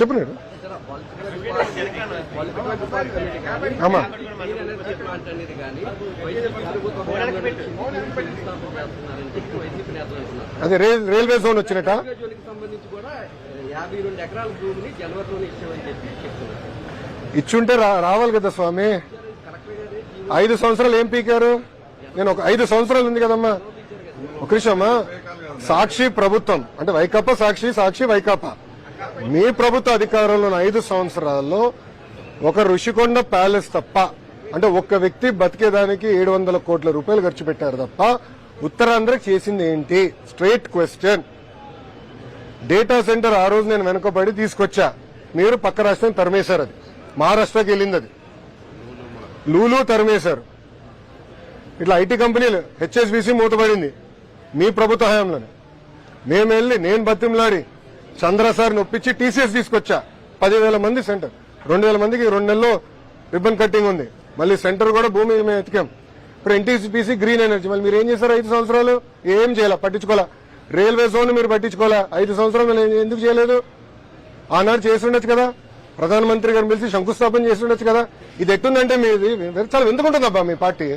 చెప్పు ఆమా అదే రైల్వే జోన్ వచ్చినట ఇచ్చుంటే రావాలి కదా స్వామి. ఐదు సంవత్సరాలు ఏం పీకారు? నేను ఒక ఐదు సంవత్సరాలు ఉంది కదమ్మా. ఒక సాక్షి ప్రభుత్వం. అంటే వైకాపా సాక్షి సాక్షి వైకాపా. మీ ప్రభుత్వ అధికారంలో ఐదు సంవత్సరాల్లో ఒక ఋషికొండ ప్యాలెస్ తప్ప అంటే ఒక్క వ్యక్తి బతికేదానికి ఏడు వందల కోట్ల రూపాయలు ఖర్చు పెట్టారు తప్ప ఉత్తరాంధ్ర చేసింది ఏంటి? స్ట్రైట్ క్వశ్చన్ డేటా సెంటర్ ఆ రోజు నేను వెనుకబడి తీసుకొచ్చా. మీరు పక్క రాష్ట్రం తరిమేశారు అది. మహారాష్ట్రకి వెళ్ళింది అది. లూలు తరిమేశారు. ఇట్లా ఐటీ కంపెనీలు హెచ్ఎస్బీసీ మూతపడింది మీ ప్రభుత్వ హయాంలోనే. మేము వెళ్ళి నేను బతిమలాడి చంద్ర సార్ నొప్పించి టీసీఎస్ తీసుకొచ్చా. పదివేల మంది సెంటర్. రెండు వేల మందికి రెండు నెలల్లో రిబ్బన్ కట్టింగ్ ఉంది. మళ్ళీ సెంటర్ కూడా భూమి మేము ఎతికాం. ఇప్పుడు ఎన్టీసీపీసీ గ్రీన్ ఎనర్జీ మళ్ళీ మీరు ఏం చేశారు ఐదు సంవత్సరాలు? ఏం చేయాలా? పట్టించుకోవాలా? రైల్వే జోన్ మీరు పట్టించుకోవాలా? ఐదు సంవత్సరాలు ఎందుకు చేయలేదు? ఆనాడు చేసి ఉండొచ్చు కదా. ప్రధానమంత్రి గారు పిలిచి శంకుస్థాపన చేసి ఉండొచ్చు కదా. ఇది ఎట్టుందంటే మీది చాలా ఎందుకుంటుందబ్బా మీ పార్టీ.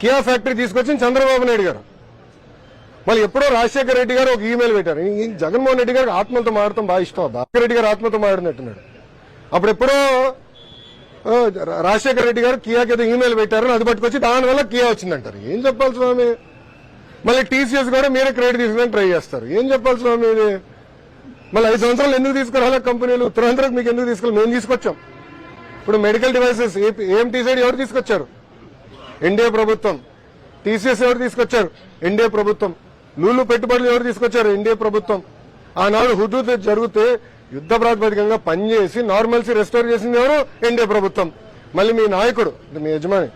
కియా ఫ్యాక్టరీ తీసుకొచ్చింది చంద్రబాబు నాయుడు గారు. మళ్ళీ ఎప్పుడో రాజశేఖర రెడ్డి గారు ఒక ఈమెయిల్ పెట్టారు. ఈ జగన్మోహన్ రెడ్డి గారికి ఆత్మతో మాడటం బాగా ఇష్టం. అబ్బా రాజశేఖర రెడ్డి గారు ఆత్మతో మాడినట్టున్నాడు అప్పుడు ఎప్పుడో రాజశేఖర రెడ్డి గారు కియాకి ఏదో ఈమెయిల్ పెట్టారు అది పట్టుకొచ్చి దానివల్ల కియా వచ్చిందంటారు. ఏం చెప్పాలి స్వామి? మళ్ళీ టీసీఎస్ కూడా మీరే క్రెడిట్ తీసుకుని ట్రై చేస్తారు. ఏం చెప్పాలి స్వామి ఇది? మళ్ళీ ఐదు సంవత్సరాలు ఎందుకు తీసుకురాలే కంపెనీలు? ఉత్తరాంధ్రకు మీకు ఎందుకు తీసుకురా మేము తీసుకొచ్చాం. ఇప్పుడు మెడికల్ డివైసెస్ ఏఎంటీ సైడ్ ఎవరు తీసుకొచ్చారు? ఎన్డీఏ ప్రభుత్వం. టీసీఎస్ ఎవరు తీసుకొచ్చారు? ఎన్డీఏ ప్రభుత్వం. లూలు పెట్టుబడులు ఎవరు తీసుకొచ్చారు? ఎన్డీఏ ప్రభుత్వం. ఆనాడు హుదూద్ జరిగితే యుద్ధ ప్రాతిపదికంగా పనిచేసి నార్మల్సీ రెస్టోర్ చేసింది ఎవరు? ఎన్డీఏ ప్రభుత్వం. మళ్ళీ మీ నాయకుడు మీ యజమాని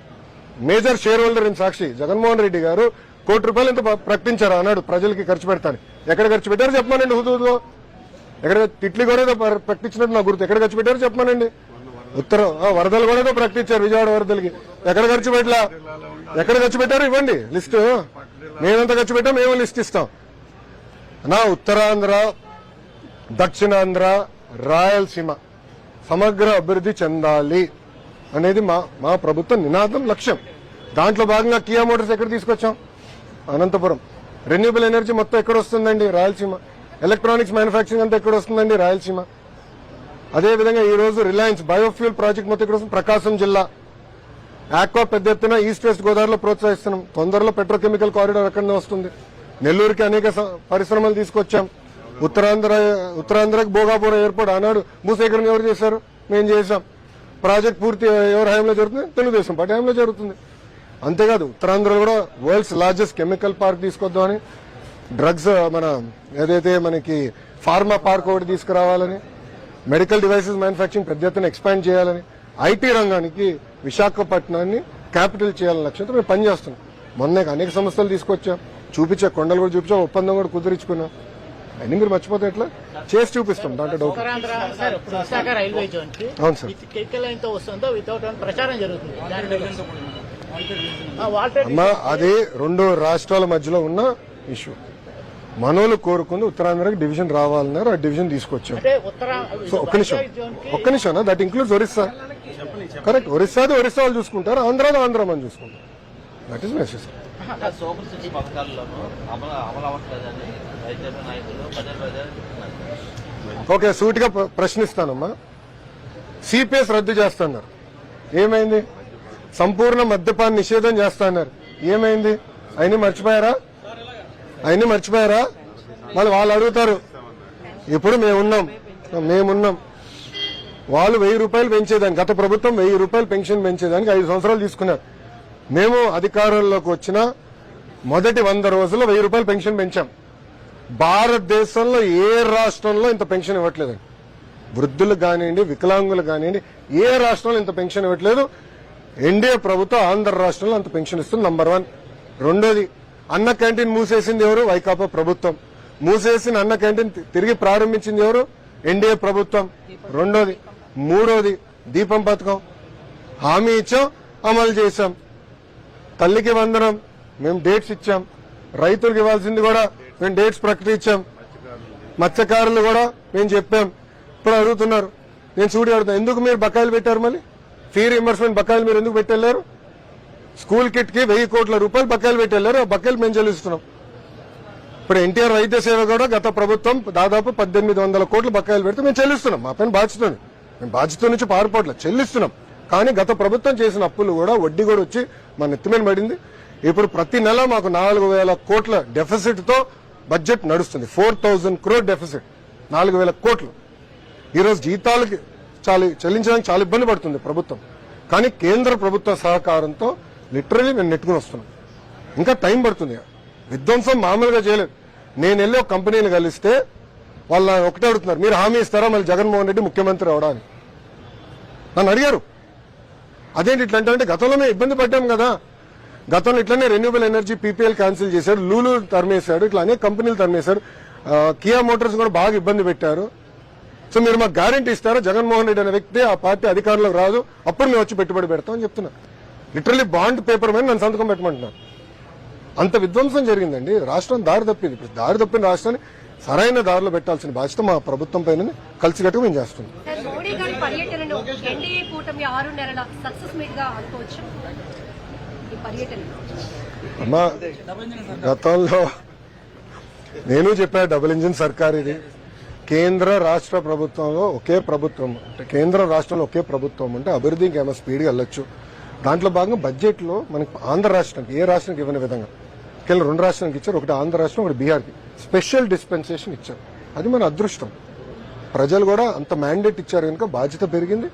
major share holder in Sakshi Jaganmohan Reddy garu కోటి రూపాయలు ఎంత ప్రకటించారు అన్నాడు ప్రజలకి ఖర్చు పెడతాను ఎక్కడ ఖర్చు పెట్టారు చెప్పమానండి హుదూద్లో ఎక్కడ తిట్లీ కూడా ఏదో ప్రకటించినట్టు నా గుర్తు. ఎక్కడ ఖర్చు పెట్టారు చెప్పమానండి. ఉత్తరం ఆ, వరదలు కూడా ఏదో ప్రకటించారు విజయవాడ వరదలకి. ఎక్కడ ఖర్చు పెట్టలా? ఎక్కడ ఖర్చు పెట్టారు ఇవ్వండి. లిస్టు. మేమెంత ఖర్చు పెట్టాం మేము లిస్ట్ ఇస్తాం. నా ఉత్తరాంధ్ర దక్షిణాంధ్ర రాయలసీమ సమగ్ర అభివృద్ధి చెందాలి అనేది మా మా ప్రభుత్వ నినాదం లక్ష్యం. దాంట్లో భాగంగా కియా మోటార్స్ ఎక్కడ తీసుకొచ్చాం? అనంతపురం. రెన్యూబుల్ ఎనర్జీ మొత్తం ఎక్కడ వస్తుందండి? రాయలసీమ. ఎలక్ట్రానిక్స్ మ్యానుఫ్యాక్చరింగ్ అంతా ఎక్కడ వస్తుందండి? రాయలసీమ. అదేవిధంగా ఈ రోజు రిలయన్స్ బయోఫ్యూల్ ప్రాజెక్ట్ మొత్తం ఇక్కడ వస్తుంది? ప్రకాశం జిల్లా. ఆక్వా పెద్ద ఎత్తున ఈస్ట్ వెస్ట్ గోదావరిలో ప్రోత్సహిస్తున్నాం. తొందరలో పెట్రోకెమికల్ కారిడార్ అక్కడ వస్తుంది. నెల్లూరుకి అనేక పరిశ్రమలు తీసుకొచ్చాం. ఉత్తరాంధ్ర ఉత్తరాంధ్రకి భోగాపుర ఎయిర్పోర్ట్ ఆనాడు భూసేకరణ ఎవరు చేశారు? మేము చేశాం. ప్రాజెక్ట్ పూర్తి ఎవరి హయాంలో జరుగుతుంది? తెలుగుదేశం పార్టీ హయాంలో జరుగుతుంది. అంతేకాదు ఉత్తరాంధ్రలో కూడా వరల్డ్స్ లార్జెస్ట్ కెమికల్ పార్క్ తీసుకొద్దామని డ్రగ్స్ మన ఏదైతే మనకి ఫార్మా పార్క్ ఒకటి తీసుకురావాలని మెడికల్ డివైసెస్ మ్యానుఫ్యాక్చరింగ్ పెద్ద ఎత్తున ఎక్స్పాండ్ చేయాలని ఐటీ రంగానికి విశాఖపట్నాన్ని క్యాపిటల్ చేయాలని లక్ష్యంతో మేము పనిచేస్తున్నాం. మొన్నే అనేక సంస్థలు తీసుకొచ్చాం. చూపించా కొండలు కూడా చూపించాం. ఒప్పందం కూడా కుదిరించుకున్నాం. అన్ని మీరు మర్చిపోతే ఎట్లా? చేసి చూపిస్తాం దాంట్లో డౌట్ ఉత్తరాంధ్ర సార్ ఇప్పుడు విశాఖ రైల్వే జోన్కి అవును సార్. అమ్మా అది రెండు రాష్ట్రాల మధ్యలో ఉన్న ఇష్యూ మనోళ్ళు కోరుకుంది ఉత్తరాంధ్రకి డివిజన్ రావాలన్నారు ఆ డివిజన్ తీసుకొచ్చాం. అంటే ఉత్తర సో ఒక్క నిమిషం. ఒక్క నిమిషం దట్ ఇంక్లూడ్స్ ఒరిస్సా. కరెక్ట్. ఒరిస్సాది ఒరిస్సా వాళ్ళు చూసుకుంటారు ఆంధ్రాది ఆంధ్ర మనం చూసుకుంటాం దట్ ఈస్ పదే చెప్తున్నారు ఓకే సూటిగా ప్ర- ప్రశ్నిస్తానమ్మా. సిపిఎస్ రద్దు చేస్తున్నారు. ఏమైంది? సంపూర్ణ మద్యపాన నిషేధం చేస్తున్నారు. ఏమైంది? అయినా మర్చిపోయారా? అయినా మర్చిపోయారా? మళ్ళీ వాళ్ళు అడుగుతారు. ఇప్పుడు మేమున్నాం. మేమున్నాం. వాళ్ళు వెయ్యి రూపాయలు పెంచేదానికి గత ప్రభుత్వం వెయ్యి రూపాయలు పెన్షన్ పెంచేదానికి ఐదు సంవత్సరాలు తీసుకున్నారు. మేము అధికారంలోకి వచ్చిన మొదటి వంద రోజుల్లో వెయ్యి రూపాయలు పెన్షన్ పెంచాం. భారతదేశంలో ఏ రాష్ట్రంలో ఇంత పెన్షన్ ఇవ్వట్లేదండి. వృద్ధులు కానివ్వండి వికలాంగులు కానివ్వండి ఏ రాష్ట్రంలో ఇంత పెన్షన్ ఇవ్వట్లేదు. ఎన్డీఏ ప్రభుత్వం ఆంధ్ర రాష్ట్రంలో అంత పెన్షన్ ఇస్తుంది నంబర్ వన్. రెండోది అన్న క్యాంటీన్ మూసేసింది ఎవరు? వైకాపా ప్రభుత్వం. మూసేసిన అన్న క్యాంటీన్ తిరిగి ప్రారంభించింది ఎవరు? ఎన్డీఏ ప్రభుత్వం. రెండోది మూడోది దీపం పథకం. హామీ ఇచ్చాం అమలు చేశాం. తల్లికి వందనం మేము డేట్స్ ఇచ్చాం. రైతులకు ఇవ్వాల్సింది కూడా మేము డేట్స్ ప్రకటించాం. మత్స్యకారులు కూడా మేము చెప్పాం. ఇప్పుడు అడుగుతున్నారు. నేను చూడి అడుగుతాను ఎందుకు మీరు బకాయిలు పెట్టారు మళ్ళీ? ఫీ రింబర్స్మెంట్ బకాయిలు మీరు ఎందుకు పెట్టెళ్ళారు? స్కూల్ కిట్కి వెయ్యి కోట్ల రూపాయలు బకాయిలు పెట్టెళ్ళారు ఆ బకాయిలు మేము చెల్లిస్తున్నాం. ఇప్పుడు ఎన్టీఆర్ వైద్య సేవ కూడా గత ప్రభుత్వం దాదాపు పద్దెనిమిది వందల కోట్లు బకాయిలు పెడితే మేము చెల్లిస్తున్నాం. మా పైన బాధ్యత మేము బాధ్యత నుంచి పారిపోవట్లేదు చెల్లిస్తున్నాం. కానీ గత ప్రభుత్వం చేసిన అప్పులు కూడా వడ్డీ కూడా వచ్చి మన నెత్తిమీద పడింది. ఇప్పుడు ప్రతి నెల మాకు నాలుగు వేల కోట్ల డెఫిసిట్తో బడ్జెట్ నడుస్తుంది. ఫోర్ థౌజండ్ క్రోర్ డెఫిసిట్ నాలుగు వేల కోట్లు. ఈరోజు జీతాలకి చాలా చెల్లించడానికి చాలా ఇబ్బంది పడుతుంది ప్రభుత్వం. కానీ కేంద్ర ప్రభుత్వ సహకారంతో లిటరలీ నేను నెట్టుకుని వస్తున్నాను ఇంకా టైం పడుతుంది. విధ్వంసం మామూలుగా చేయలేదు. నేను వెళ్ళి ఒక కంపెనీని కలిస్తే వాళ్ళు ఒకటే అడుగుతున్నారు మీరు హామీ ఇస్తారా? మళ్ళీ జగన్మోహన్ రెడ్డి ముఖ్యమంత్రి అవడాన్ని నన్ను అడిగారు. అదేంటి ఇట్లా అంటే గతంలో మేము ఇబ్బంది పడ్డాం కదా. గతంలో ఇట్లనే రెన్యూబుల్ ఎనర్జీ పీపీఎల్ క్యాన్సిల్ చేశాడు లూలు తరిమేశాడు ఇట్లా అనేక కంపెనీలు తరిమేశారు. కియా మోటార్స్ కూడా బాగా ఇబ్బంది పెట్టారు. సో మీరు మాకు గ్యారంటీ ఇస్తారా? జగన్మోహన్ రెడ్డి అనే వ్యక్తి ఆ పార్టీ అధికారంలోకి రాదు. అప్పుడు మేము వచ్చి పెట్టుబడి పెడతామని చెప్తున్నా. లిటరలీ బాండ్ పేపర్ మీద నన్ను సంతకం పెట్టమంటున్నాను అంత విధ్వంసం జరిగిందండి. రాష్ట్రం దారి తప్పింది. ఇప్పుడు దారి తప్పిన రాష్ట్రాన్ని సరైన దారిలో పెట్టాల్సిన బాధ్యత మా ప్రభుత్వం పైన కలిసికట్టుగా మేము చేస్తున్నాం. అమ్మా గతంలో నేను చెప్పా డబుల్ ఇంజిన్ సర్కార్ ఇది. కేంద్ర రాష్ట్ర ప్రభుత్వంలో ఒకే ప్రభుత్వం అంటే కేంద్ర రాష్ట్రంలో ఒకే ప్రభుత్వం అంటే అభివృద్ధికి ఏమైనా స్పీడ్గా వెళ్ళొచ్చు. దాంట్లో భాగంగా బడ్జెట్లో మనకి ఆంధ్ర రాష్ట్రానికి ఏ రాష్ట్రానికి ఇవ్వని విధంగా కేవలం రెండు రాష్ట్రానికి ఇచ్చారు ఒకటి ఆంధ్ర రాష్ట్రం ఒకటి బీహార్కి స్పెషల్ డిస్పెన్సేషన్ ఇచ్చారు అది మన అదృష్టం ప్రజలు కూడా అంత మ్యాండేట్ ఇచ్చారు కనుక బాధ్యత పెరిగింది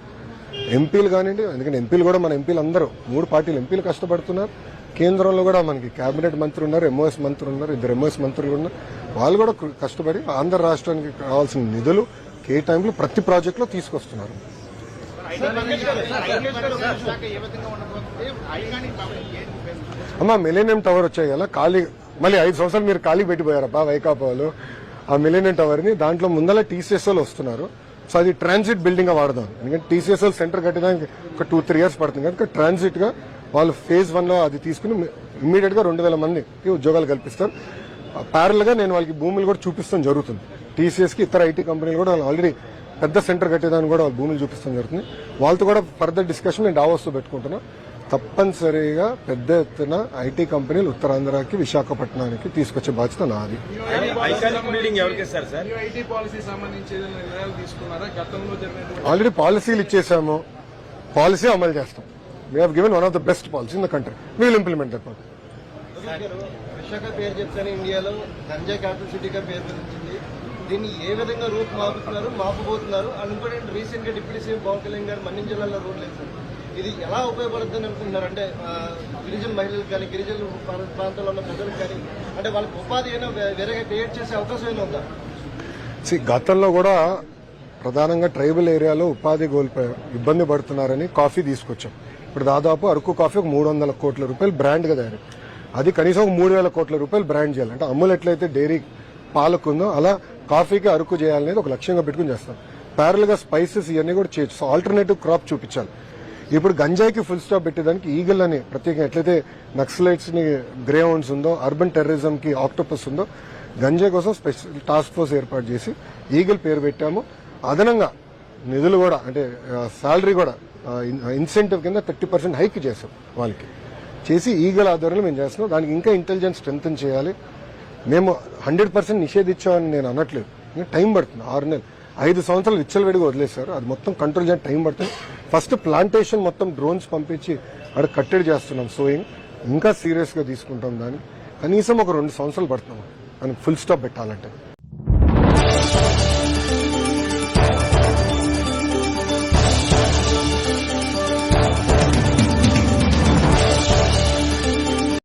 ఎంపీలు కానివ్వండి ఎందుకంటే ఎంపీలు కూడా మన ఎంపీలు అందరూ మూడు పార్టీలు ఎంపీలు కష్టపడుతున్నారు కేంద్రంలో కూడా మనకి కేబినెట్ మంత్రి ఉన్నారు ఎంఓఎస్ మంత్రి ఉన్నారు ఇద్దరు ఎంఓఎస్ మంత్రులు ఉన్నారు వాళ్ళు కూడా కష్టపడి ఆంధ్ర రాష్ట్రానికి కావాల్సిన నిధులు కేటాయింపులు ప్రతి ప్రాజెక్టులో తీసుకొస్తున్నారు అమ్మ మిలేనియం టవర్ వచ్చాయి కదా ఖాళీ మళ్ళీ ఐదు సంవత్సరాలు మీరు ఖాళీ పెట్టిపోయారబ్బా వైకాపా వాళ్ళు. ఆ మిలేనియం టవర్ని దాంట్లో ముందల టీసీఎస్ వస్తున్నారు. సో అది ట్రాన్సిట్ బిల్డింగ్గా వాడదాం. ఎందుకంటే టీసీఎస్ సెంటర్ కట్టడానికి ఒక టూ త్రీ ఇయర్స్ పడుతుంది. కనుక ట్రాన్సిట్గా వాళ్ళు ఫేజ్ వన్లో అది తీసుకుని ఇమ్మీడియట్గా రెండు వేల మందికి ఉద్యోగాలు కల్పిస్తారు. ప్యారల్గా నేను వాళ్ళకి భూములు కూడా చూపిస్తాం జరుగుతుంది. టీసీఎస్కి ఇతర ఐటీ కంపెనీలు కూడా ఆల్రెడీ పెద్ద సెంటర్ కట్టేదాన్ని కూడా వాళ్ళు భూములు చూపిస్తాం జరుగుతుంది. వాళ్ళతో కూడా ఫర్దర్ డిస్కషన్ నేను డావోస్తో పెట్టుకుంటున్నా. తప్పనిసరిగా పెద్ద ఎత్తున ఐటీ కంపెనీలు ఉత్తరాంధ్రకి విశాఖపట్నానికి తీసుకొచ్చే బాధ్యత నాది. ఐకానిక్ బిల్డింగ్ ఎవరికి ఇస్తారు సార్? ఐటీ పాలసీ సంబంధించి ఏదైనా నిర్ణయాలు తీసుకున్నారా? గతంలో జరిగినటువంటి ఆల్రెడీ పాలసీలు ఇచ్చేసాము. పాలసీ అమలు చేస్తాం. We have given one of the best policy in the country will implement that policy Visakha పేరు చెప్తానే ఇండియాలో గంజా క్యాపిటల్ సిటీగా పేరు దీన్ని ఏ విధంగా రూట్ మాపుతున్నారు మాపబోతున్నారు? ఇంకోటి రీసెంట్గా డిప్యూటీ సీఎం పవన్ కళ్యాణ్ గారు మన్యం జిల్లాలో రోడ్లు వేశారు ఇది ఎలా ఉపయోగపడుతుంది అనుకుంటున్నారు? అంటే గిరిజన మహిళలకు కానీ గిరిజన ప్రాంత- ప్రాంతాల్లో ఉన్న ప్రజలకు కానీ అంటే వాళ్ళకి ఉపాధి అయినా వేరేగా క్రియేట్ చేసే అవకాశం అయినా ఉందా? గతంలో కూడా ప్రధానంగా ట్రైబల్ ఏరియాలో ఉపాధి కోల్పోయారు ఇబ్బంది పడుతున్నారని కాఫీ తీసుకొచ్చాం. ఇప్పుడు దాదాపు అరకు కాఫీ ఒక మూడు వందల కోట్ల రూపాయలు బ్రాండ్గా తయారు అది కనీసం ఒక మూడు వేల కోట్ల రూపాయలు బ్రాండ్ చేయాలి. అంటే అమ్ములు ఎట్లయితే డైరీ పాలకుందో అలా కాఫీకి అరకు చేయాలనేది ఒక లక్ష్యంగా పెట్టుకుని చేస్తాం. ప్యారల్గా స్పైసెస్ ఇవన్నీ కూడా చేయొచ్చు. సో ఆల్టర్నేటివ్ క్రాప్ చూపించాలి. ఇప్పుడు గంజాయికి ఫుల్ స్టాప్ పెట్టేదానికి ఈగల్ అని ప్రత్యేకంగా ఎట్లయితే నక్సలైట్స్ని గ్రే హౌండ్స్ ఉందో అర్బన్ టెర్రరిజం కి ఆక్టోపస్ ఉందో గంజాయ్ కోసం స్పెషల్ టాస్క్ ఫోర్స్ ఏర్పాటు చేసి ఈగల్ పేరు పెట్టాము. అదనంగా నిధులు కూడా అంటే శాలరీ కూడా ఇన్సెంటివ్ కింద థర్టీ పర్సెంట్ హైక్ చేసాం వాళ్ళకి. చేసి ఈగల్ ఆధ్వర్యంలో మేము చేస్తున్నాం. దానికి ఇంకా ఇంటెలిజెన్స్ స్ట్రెంగ్ చేయాలి. మేము హండ్రెడ్ పర్సెంట్ నిషేధించామని నేను అనట్లేదు. టైం పడుతుంది ఆరు నెలలు. ఐదు సంవత్సరాలు విచ్చలవిడిగా వదిలేశారు. అది మొత్తం కంట్రోల్ చేయడానికి టైం పడుతుంది. ఫస్ట్ ప్లాంటేషన్ మొత్తం డ్రోన్స్ పంపించి అక్కడ కట్టడి చేస్తున్నాం సోయింగ్ ఇంకా సీరియస్గా తీసుకుంటాం దాన్ని. కనీసం ఒక రెండు సంవత్సరాలు పడుతున్నాం దానికి ఫుల్ స్టాప్ పెట్టాలంటే.